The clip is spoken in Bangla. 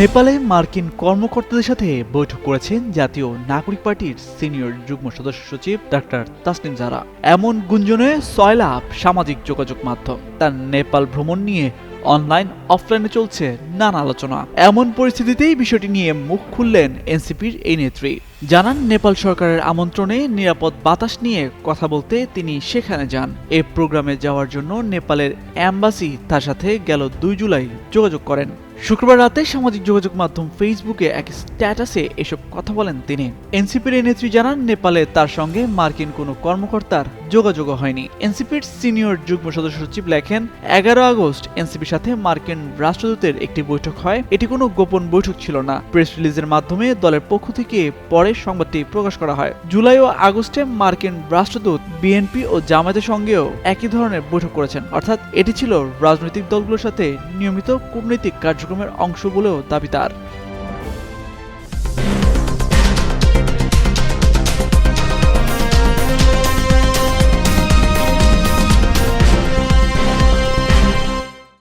নেপালে মার্কিন কর্মকর্তাদের সাথে বৈঠক করেছেন জাতীয় নাগরিক পার্টির সিনিয়র যুগ্ম সদস্য সচিব ডাক্তার তাসনিম জারা। এমন গুঞ্জনে সয়লাভ সামাজিক যোগাযোগ মাধ্যম। তার নেপাল ভ্রমণ নিয়ে অনলাইন, অফলাইনে চলছে নানা আলোচনা। এমন পরিস্থিতিতেই বিষয়টি নিয়ে মুখ খুললেন এনসিপির এই নেত্রী। জানান, নেপাল সরকারের আমন্ত্রণে নিরাপদ বাতাস নিয়ে কথা বলতে তিনি সেখানে যান। এই প্রোগ্রামে যাওয়ার জন্য নেপালের অ্যাম্বাসি তার সাথে গেল দুই জুলাই যোগাযোগ করেন। শুক্রবার রাতে সামাজিক যোগাযোগ মাধ্যম ফেসবুকে এক স্ট্যাটাসে এসব কথা বলেন তিনি। এনসিপির নেত্রী জানান, নেপালে তার সঙ্গে মার্কিন কোনো কর্মকর্তার যোগাযোগ হয়নি। এনসিপির সিনিয়র যুগ্ম সদস্য সচিব লেখেন, এগারো আগস্ট এনসিপির সাথে মার্কিন রাষ্ট্রদূতের একটি বৈঠক হয়। এটি কোনো গোপন বৈঠক ছিল না। প্রেস রিলিজের মাধ্যমে দলের পক্ষ থেকে পরে সংবাদটি প্রকাশ করা হয়। জুলাই ও আগস্টে মার্কিন রাষ্ট্রদূত, বিএনপি ও জামায়াতের সঙ্গেও একই ধরনের বৈঠক করেছেন। অর্থাৎ এটি ছিল রাজনৈতিক দলগুলোর সাথে নিয়মিত কূটনৈতিক কার্যক্রমের অংশ বলেও দাবি তার।